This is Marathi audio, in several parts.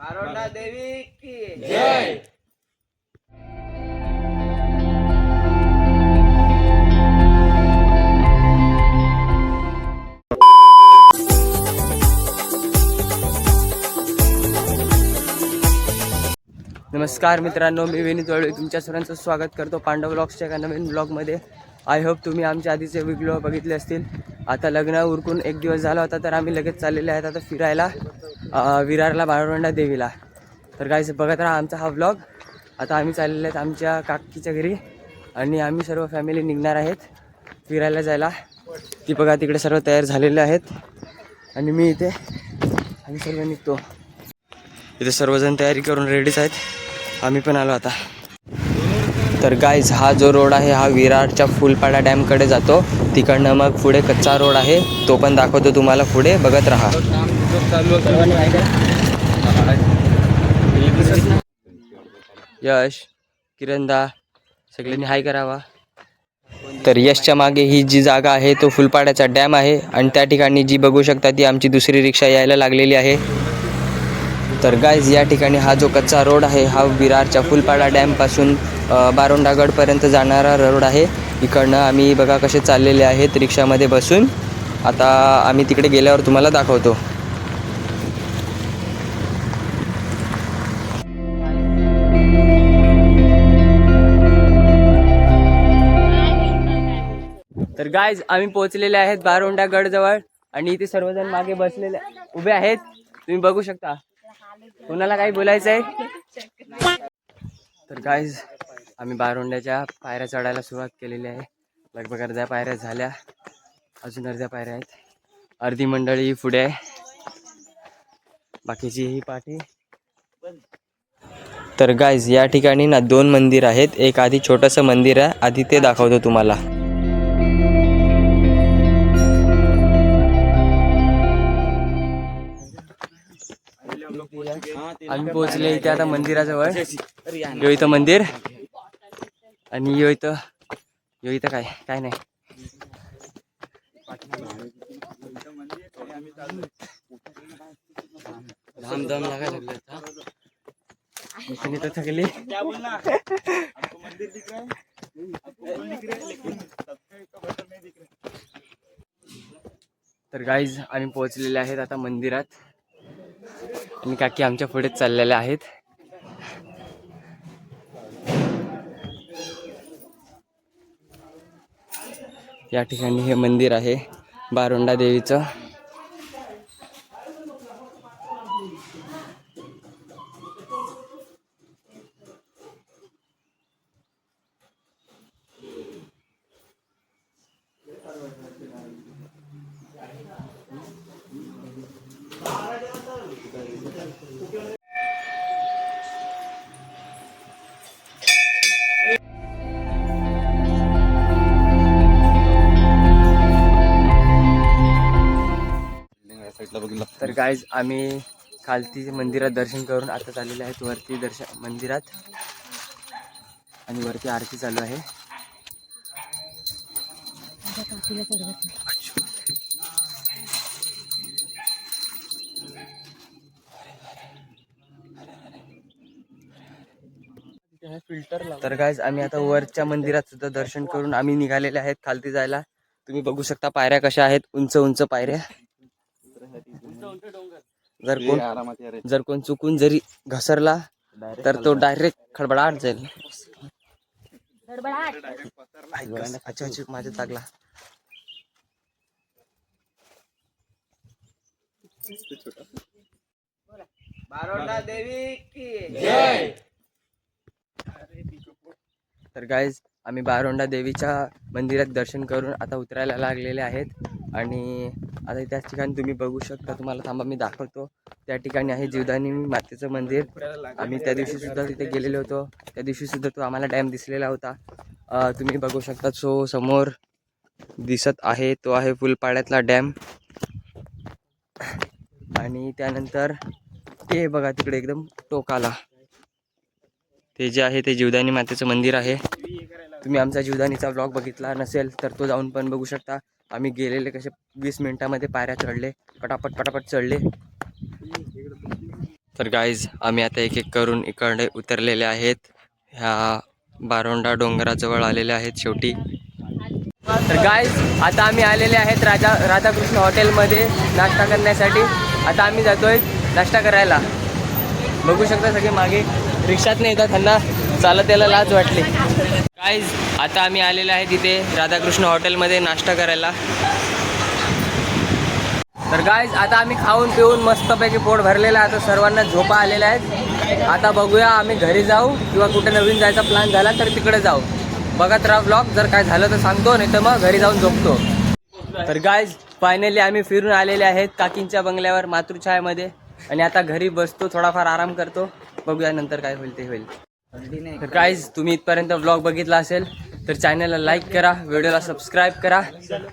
बारोडा देवी की नमस्कार मित्रांनो मी विनीत वळवे. तुमच्या सर्वांचं स्वागत करतो पांडव ब्लॉग्सच्या एका नवीन ब्लॉगमध्ये. आय होप तुम्ही आमच्या आधीचे व्हिडिओ बघितले असतील. आता लग्न उरकून एक दिवस झाला होता तर आम्ही लगेच चाललेले आहेत आता फिरायला. विरारला बाळवंडा देवीला. तर काय बघत राहा आमचा हा ब्लॉग आता आम्ही चाललेले आहेत आमच्या काकीच्या घरी आणि आम्ही सर्व फॅमिली निघणार आहेत फिरायला जायला. ती बघा तिकडे सर्व तयार झालेले आहेत. आणि मी इथे आम्ही सर्व निघतो. इथे सर्वजण तयारी करून रेडीच आहेत. आम्ही पण आलो आता. तर गाईज हा जो रोड आहे हा विरारच्या फुलपाडा डॅमकडे जातो. तिकडनं मग पुढे कच्चा रोड आहे. तो पण दाखवतो तुम्हाला पुढे. बघत राहा. यश किरणदा सगळ्यांनी हाय करावा. तर यशच्या मागे ही जी जागा आहे तो फुलपाड्याचा डॅम आहे. आणि त्या ठिकाणी जी बघू शकता ती आमची दुसरी रिक्षा यायला लागलेली आहे. तर गायज या ठिकाणी हा जो कच्चा रोड आहे हा विरारच्या फुलपाडा डॅमपासून बारोंडागडपर्यंत जाणारा रोड आहे. इकडनं आम्ही बघा कसे चाललेले आहेत रिक्षामध्ये बसून. आता आम्ही तिकडे गेल्यावर तुम्हाला दाखवतो. तर गायज आम्ही पोहोचलेले आहेत बारोंडा गडजवळ आणि इथे सर्वजण मागे बसलेले उभे आहेत. तुम्ही बघू शकता. कोणाला काही बोलायचं आहे तर गायज आम्ही बारोंड्याच्या पायऱ्या चढायला सुरुवात केलेली आहे. लगभग अर्ध्या पायऱ्या झाल्या. अजून अर्ध्या पायऱ्या आहेत. अर्धी मंडळी पुढे आहे. बाकीची ही पाठी. तर गायज या ठिकाणी ना दोन मंदिर आहेत. एक आधी छोटंसं मंदिर आहे. आधी ते दाखवतो तुम्हाला. आम्ही पोहोचले इथे आता मंदिराजवळ. यो इथं मंदिर. आणि यो इथं यो इथं काय? काय नाही. धाम धाम लागायला लागले तर थकली तर गाईज आम्ही पोहोचलेले आहेत आता मंदिरात. आणि काकी आमच्या पुढेच चाललेल्या आहेत. या ठिकाणी हे मंदिर आहे बारोंडा देवीचं. तर गायज आम्ही खालती मंदिरात दर्शन करून आता चाललेले आहेत वरती दर्शन मंदिरात. आणि वरती आरती चालू आहे. तर गायज आम्ही आता वरच्या मंदिरात सुद्धा दर्शन करून आम्ही निघालेले आहेत खालती जायला. तुम्ही बघू शकता पायऱ्या कशा आहेत. उंच उंच पायऱ्या. जर कोण जर कोण चुकून जरी घसरला तर तो डायरेक्ट खडबडाट जाईल. ऐक, अच्छा अच्छा माझ्या लागला बारोडा देवी की तर गाईज आम्ही बारोंडा देवीच्या मंदिरात दर्शन करून आता उतरायला लागलेले आहेत. आणि आता त्याच ठिकाणी तुम्ही बघू शकता तुम्हाला थांबा मी दाखवतो. त्या ठिकाणी आहे जीवदानी मातेचं मंदिर. आम्ही त्या दिवशी सुद्धा तिथे गेलेलो होतो. त्या दिवशी सुद्धा तो आम्हाला डॅम दिसलेला होता. तुम्ही बघू शकता सो समोर दिसत आहे तो आहे फुलपाड्यातला डॅम. आणि त्यानंतर ते बघा तिकडे एकदम टोकाला. ते जे आहे ते जीवदानी मातेचं मंदिर आहे. तुम्ही आमचा जीवदानीचा ब्लॉग बघितला नसेल तर तो जाऊन पण बघू शकता. आम्ही गेलेले कसे वीस मिनिटामध्ये पायऱ्या चढले पटापट पटापट चढले. तर गाईज आम्ही आता एक एक करून इकडे उतरलेले आहेत. ह्या बारोंडा डोंगराजवळ आलेले आहेत शेवटी. तर गाईज आता आम्ही आलेले आहेत राजा राधाकृष्ण हॉटेलमध्ये नाश्ता करण्यासाठी. आता आम्ही जातोय नाश्ता करायला. बघू शकता सगळे मागे. रिक्षात नाही येतात त्यांना चालत यायला लाज वाटली. गाईज आता आम्ही आलेले आहे तिथे राधाकृष्ण हॉटेलमध्ये नाश्ता करायला. तर गाईज आता आम्ही खाऊन पिऊन मस्तपैकी पोट भरलेलं आहे. आता सर्वांना झोपा आलेल्या आहेत. आता बघूया आम्ही घरी जाऊ किंवा कुठे नवीन जायचा प्लॅन झाला तर तिकडे जाऊ. बघत राहा ब्लॉग जर काय झालं तर सांगतो नाही तर मग घरी जाऊन झोपतो. तर गाईज फायनली आम्ही फिरून आलेले आहेत काकींच्या बंगल्यावर मातृछायामध्ये. आणि आता घरी बसतो थोडाफार आराम करतो. बघूया नंतर काय होईल ते होईल. तर गाईज तुम्ही इथपर्यंत ब्लॉग बघितला असेल तर चॅनलला लाईक करा व्हिडिओला सबस्क्राईब करा.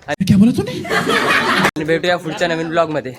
आणि भेटूया पुढच्या नवीन ब्लॉगमध्ये